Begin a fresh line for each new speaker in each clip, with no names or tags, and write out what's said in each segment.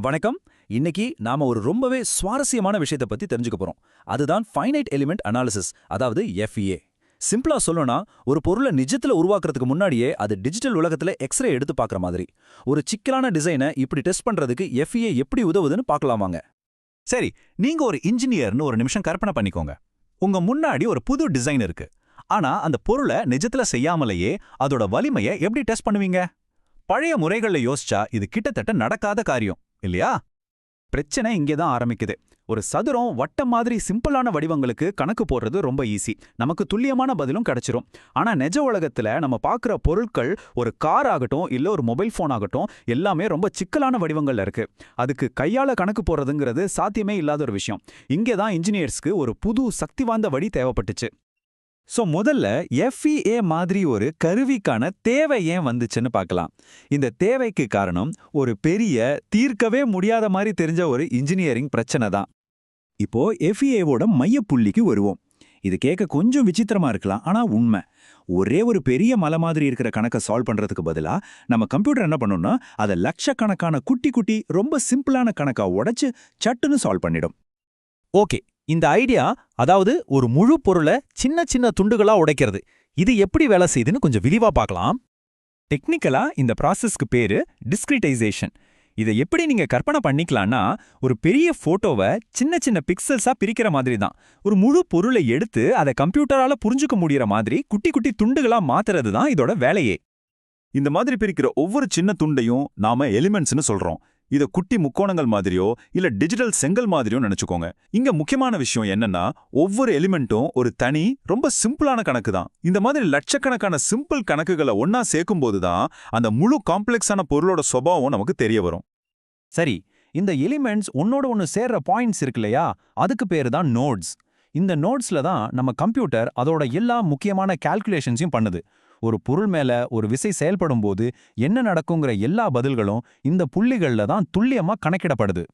வணக்கம். இன்னைக்கு நாம ஒரு ரொம்பவே சுவாரஸ்யமான விஷயத்தை பத்தி தெரிஞ்சுக்க போறோம். அதுதான் ஃபைனைட் எலிமெண்ட் அனாலிசிஸ் அதாவது எஃப்இஏ சிம்பிளா சொல்லணும்னா ஒரு பொருளை நிஜத்துல உருவாக்குறதுக்கு முன்னாடியே அது டிஜிட்டல் உலகத்துல எக்ஸ்ரே எடுத்து பார்க்குற மாதிரி. ஒரு சிக்கலான டிசைனை இப்படி டெஸ்ட் பண்றதுக்கு எஃப்இஏ எப்படி உதவுதுன்னு பார்க்கலாமாங்க
சரி நீங்க ஒரு இன்ஜினியர்னு ஒரு நிமிஷம் கற்பனை பண்ணிக்கோங்க. உங்க முன்னாடி ஒரு புது டிசைன் இருக்கு. ஆனா அந்த பொருளை நிஜத்துல செய்யாமலேயே அதோட வலிமையை எப்படி டெஸ்ட் பண்ணுவீங்க? பழைய முறைகள்ல யோசிச்சா இது கிட்டத்தட்ட நடக்காத காரியம். இல்லையா? பிரச்சனை இங்கே தான் ஆரம்பிக்குது. ஒரு சதுரம் வட்டம் மாதிரி சிம்பிளான வடிவங்களுக்கு கணக்கு போடுறது ரொம்ப ஈஸி. நமக்கு துல்லியமான பதிலும் கிடைச்சிரும். ஆனா நெஜ உலகத்துல நம்ம பார்க்குற பொருட்கள் ஒரு கார் ஆகட்டும் இல்ல ஒரு மொபைல் ஃபோன் ஆகட்டும் எல்லாமே ரொம்ப சிக்கலான வடிவங்கள்ல இருக்கு. அதுக்கு கையால கணக்கு போடுறதுங்கிறது சாத்தியமே இல்லாத ஒரு விஷயம். இங்கே தான் இன்ஜினியர்ஸ்க்கு ஒரு புது சக்தி வாய்ந்த வழி தேவைப்பட்டுச்சு. ஸோ முதல்ல எஃப்இஏ மாதிரி ஒரு கருவிக்கான தேவை ஏன் வந்துச்சுன்னு பார்க்கலாம். இந்த தேவைக்கு காரணம் ஒரு பெரிய தீர்க்கவே முடியாத மாதிரி தெரிஞ்ச ஒரு இன்ஜினியரிங் பிரச்சனை தான். இப்போ எஃப்இஏவோட மையப்புள்ளிக்கு வருவோம். இது கேட்க கொஞ்சம் விசித்திரமா இருக்கலாம் ஆனா உண்மை. ஒரே ஒரு பெரிய மலை மாதிரி இருக்கிற கணக்கை சால்வ் பண்றதுக்கு பதிலா நம்ம கம்ப்யூட்டர் என்ன பண்ணும்னா அதை லட்சக்கணக்கான குட்டி குட்டி ரொம்ப சிம்பிளான கணக்கா உடைச்சு சட்டுன்னு சால்வ் பண்ணிடும்.
ஓகே இந்த ஐடியா அதாவது ஒரு முழு பொருளை சின்ன சின்ன துண்டுகளா உடைக்கிறது. இது எப்படி வேலை செய்யுதுன்னு கொஞ்சம் விரிவா பார்க்கலாம்.
டெக்னிக்கலா இந்த ப்ராசஸ்க்கு பேரு டிஸ்கிரிட்டைசேஷன் இதை எப்படி நீங்க கற்பனை பண்ணிக்கலாம்னா ஒரு பெரிய போட்டோவை சின்ன சின்ன பிக்சல்ஸா பிரிக்கிற மாதிரி தான். ஒரு முழு பொருளை எடுத்து அதை கம்ப்யூட்டரால புரிஞ்சுக்க முடியற மாதிரி குட்டி குட்டி துண்டுகளா மாத்துறது தான் இதோட வேலையே. இந்த மாதிரி பிரிக்கிற ஒவ்வொரு சின்ன துண்டையும் நாம எலிமெண்ட்ஸ்னு சொல்றோம். இத குட்டி முக்கோணங்கள் மாதிரியோ இல்ல டிஜிட்டல் செங்கல் மாதிரியோ நினைச்சுக்கோங்க. இங்க முக்கியமான விஷயம் என்னன்னா ஒவ்வொரு எலிமெண்ட்டும் ஒரு தனி ரொம்ப சிம்பிளான கணக்கு தான். இந்த மாதிரி லட்சக்கணக்கான சிம்பிள் கணக்குகளை ஒன்னா சேர்க்கும் தான் அந்த முழு காம்ப்ளெக்ஸான பொருளோட சுபாவம் நமக்கு தெரிய வரும்.
சரி இந்த எலிமெண்ட்ஸ் ஒன்னோட ஒன்னு சேர்ற பாயிண்ட்ஸ் இருக்கு இல்லையா? அதுக்கு பேரு தான் நோட்ஸ் இந்த நோட்ஸ்ல தான் நம்ம கம்ப்யூட்டர் அதோட எல்லா முக்கியமான கால்குலேஷன்ஸையும் பண்ணுது. ஒரு பொருள் மேல ஒரு விசை செயல்படும் போது என்ன நடக்குங்கிற எல்லா பதில்களும் இந்த புள்ளிகள்ல தான் துல்லியமா கணக்கிடப்படுது.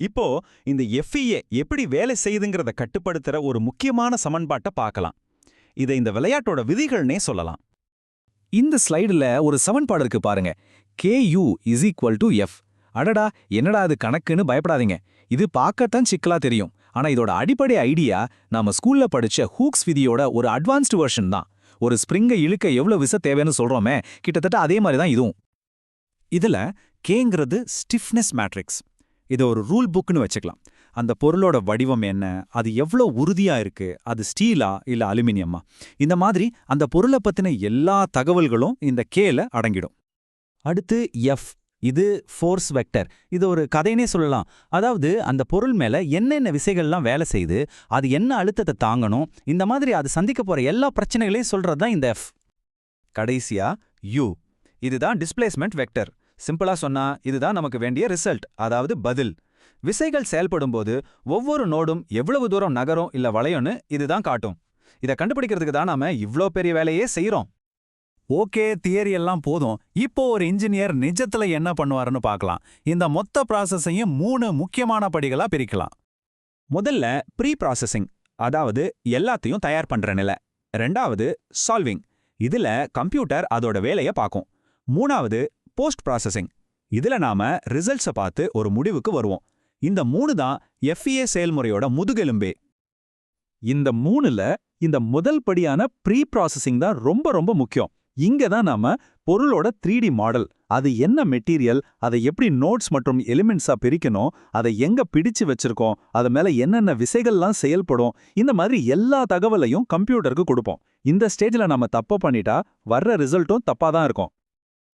இப்போ இந்த எஃப்இஏ எப்படி வேலை செய்யுதுங்கிறத கட்டுப்படுத்துற ஒரு முக்கியமான சமன்பாட்டை பார்க்கலாம். இதை இந்த விளையாட்டோட விதிகள்னே சொல்லலாம்.
இந்த ஸ்லைடுல ஒரு சமன்பாடு இருக்கு பாருங்க. K U is equal to F அடடா என்னடா அது கணக்குன்னு பயப்படாதீங்க. இது பார்க்கத்தான் சிக்கலா தெரியும். ஆனா இதோட அடிப்படை ஐடியா நாம ஸ்கூல்ல படிச்ச ஹூக்ஸ் விதியோட ஒரு அட்வான்ஸ்டு வெர்ஷன் தான். ஒரு ஸ்ப்ரிங்கை இழுக்க எவ்வளவு விச தேவைன்னு சொல்றோமே கிட்டத்தட்ட அதே மாதிரி தான் இதுவும்.
இதுல கேங்கிறது ஸ்டிஃப்னஸ் மேட்ரிக்ஸ் இதை ஒரு ரூல் புக்னு வச்சுக்கலாம். அந்த பொருளோட வடிவம் என்ன அது எவ்வளோ உறுதியா இருக்கு அது ஸ்டீலா இல்ல அலுமினியமா? இந்த மாதிரி அந்த பொருளை பத்தின எல்லா தகவல்களும் இந்த கேல அடங்கிடும்.
அடுத்து எஃப் இது ஃபோர்ஸ் வெக்டர் இது ஒரு கதைனே சொல்லலாம். அதாவது அந்த பொருள் மேல என்னென்ன விசைகள்லாம் வேலை செய்து அது என்ன அழுத்தத்தை தாங்கணும் இந்த மாதிரி அது சந்திக்க போற எல்லா பிரச்சனைகளையும் சொல்றது தான் இந்த எஃப்
கடைசியா யூ இதுதான் டிஸ்பிளேஸ்மெண்ட் வெக்டர் சிம்பிளா சொன்னா இதுதான் நமக்கு வேண்டிய ரிசல்ட் அதாவது பதில். விசைகள் செயல்படும்போது ஒவ்வொரு நோடும் எவ்வளவு தூரம் நகரும் இல்ல வளையும்னு இதுதான் காட்டும். இதை கண்டுபிடிக்கிறதுக்கு தான் நாம இவ்ளோ பெரிய வேலையே செய்கிறோம் ஓகே தியரி எல்லாம் போதும். இப்போ ஒரு இன்ஜினியர் நிஜத்துல என்ன பண்ணுவாருன்னு பார்க்கலாம். இந்த மொத்த ப்ராசஸையும் மூணு முக்கியமான படிகளா பிரிக்கலாம். முதல்ல ப்ரீ ப்ராசஸிங் அதாவது எல்லாத்தையும் தயார் பண்ற நிலை. ரெண்டாவது சால்விங் இதுல கம்ப்யூட்டர் அதோட வேலையை பார்க்கும். மூணாவது போஸ்ட் ப்ராசஸிங் இதுல நாம ரிசல்ட்ஸை பார்த்து ஒரு முடிவுக்கு வருவோம். இந்த மூணு தான் எஃப்இஏ செயல்முறையோட முதுகெலும்பே. இந்த மூணுல இந்த முதல் படியான ப்ரீ ப்ராசஸிங் தான் ரொம்ப ரொம்ப முக்கியம். இங்க தான் நாம பொருளோட த்ரீ டி மாடல் அது என்ன மெட்டீரியல் அதை எப்படி நோட்ஸ் மற்றும் எலிமெண்ட்ஸா பிரிக்கணும் அதை எங்க பிடிச்சு வச்சிருக்கோம் அது மேல என்னென்ன விசைகள்லாம் செயல்படும் இந்த மாதிரி எல்லா தகவலையும் கம்ப்யூட்டருக்கு கொடுப்போம். இந்த ஸ்டேஜ்ல நாம தப்பு பண்ணிட்டா வர்ற ரிசல்ட்டும் தப்பா தான் இருக்கும்.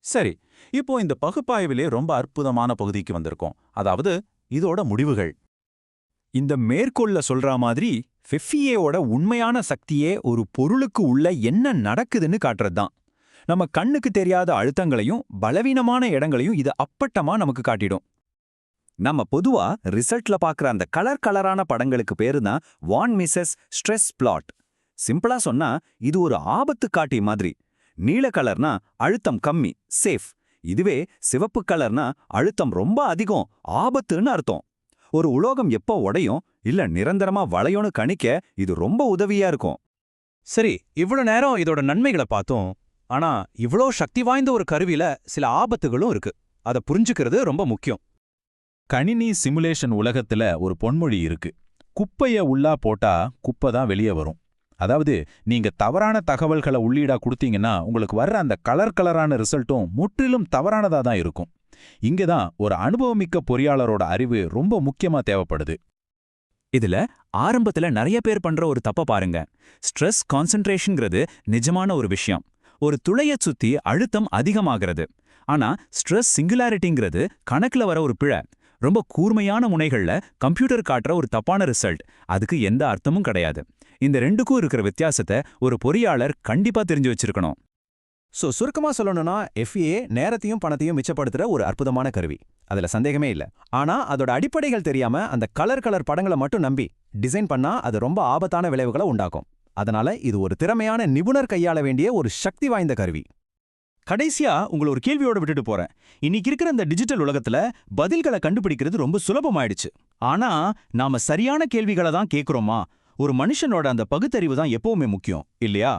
சரி இப்போ இந்த பகுப்பாய்விலே ரொம்ப அற்புதமான பகுதிக்கு வந்திருக்கோம். அதாவது இதோட முடிவுகள். இந்த மேற்கோள்ல சொல்ற மாதிரி ஃபெஃபியேவோட உண்மையான சக்தியே ஒரு பொருளுக்கு உள்ள என்ன நடக்குதுன்னு காட்டுறதுதான். நம்ம கண்ணுக்கு தெரியாத அழுத்தங்களையும் பலவீனமான இடங்களையும் இது அப்பட்டமா நமக்கு காட்டிடும். நம்ம பொதுவா ரிசல்ட்ல பாக்குற அந்த கலர் கலரான படங்களுக்கு பேரு தான் வான் மிஸ்ஸஸ் ஸ்ட்ரெஸ் பிளாட். சிம்பிளா சொன்னா இது ஒரு ஆபத்து காட்டி மாதிரி. நீல கலர்னா அழுத்தம் கம்மி சேஃப். இதுவே சிவப்பு கலர்னா அழுத்தம் ரொம்ப அதிகம் ஆபத்துன்னு அர்த்தம். ஒரு உலோகம் எப்போ உடையும் இல்ல நிரந்தரமா வளையும்னு கணிக்க இது ரொம்ப உதவியா இருக்கும்.
சரி இவ்வளவு நேரம் இதோட நன்மைகளை பார்த்தோம். ஆனா இவ்ளோ சக்தி வாய்ந்த ஒரு கருவியில சில ஆபத்துகளும் இருக்கு. அதை புரிஞ்சுக்கிறது ரொம்ப முக்கியம்.
கணினி சிமுலேஷன் உலகத்துல ஒரு பொன்மொழி இருக்கு. குப்பைய உள்ளா போட்டா குப்பை தான் வெளியே வரும். அதாவது நீங்க தவறான தகவல்களை உள்ளீடா கொடுத்தீங்கன்னா உங்களுக்கு வர்ற அந்த கலர் கலரான ரிசல்ட்டும் முற்றிலும் தவறானதா தான் இருக்கும். இங்க தான் ஒரு அனுபவமிக்க பொறியாளரோட அறிவு ரொம்ப முக்கியமா தேவைப்படுது.
இதுல ஆரம்பத்துல நிறைய பேர் பண்ற ஒரு தப்ப பாருங்க. ஸ்ட்ரெஸ் கான்சென்ட்ரேஷன்ங்கிறது நிஜமான ஒரு விஷயம். ஒரு துளைய சுத்தி அழுத்தம் அதிகமாகிறது. ஆனா ஸ்ட்ரெஸ் சிங்குலாரிட்டிங்கிறது கணக்குல வர ஒரு பிழை. ரொம்ப கூர்மையான முனைகள்ல கம்ப்யூட்டர் காட்டுற ஒரு தப்பான ரிசல்ட். அதுக்கு எந்த அர்த்தமும் கிடையாது. இந்த ரெண்டுக்கும் இருக்கிற வித்தியாசத்தை ஒரு பொறியாளர் கண்டிப்பா தெரிஞ்சு வச்சிருக்கணும்.
சோ சுருக்கமா சொல்லணும்னா எஃப்ஏ நேரத்தையும் பணத்தையும் மிச்சப்படுத்துற ஒரு அற்புதமான கருவி. அதுல சந்தேகமே இல்ல. ஆனா அதோட அடிப்படைகள் தெரியாம அந்த கலர் கலர் படங்களை மட்டும் நம்பி டிசைன் பண்ணா அது ரொம்ப ஆபத்தான விளைவுகளை உண்டாக்கும். அதனால இது ஒரு திறமையான நிபுணர் கையாள வேண்டிய ஒரு சக்தி வாய்ந்த கருவி.
கடைசியா உங்களை ஒரு கேள்வியோட விட்டுட்டு போறேன். இன்னைக்கு இருக்கிற இந்த டிஜிட்டல் உலகத்துல பதில்களை கண்டுபிடிக்கிறது ரொம்ப சுலபமாயிடுச்சு. ஆனா நாம சரியான கேள்விகளை தான் கேட்கிறோமா ஒரு மனுஷனோட அந்த பகுத்தறிவு தான் எப்பவுமே முக்கியம் இல்லையா?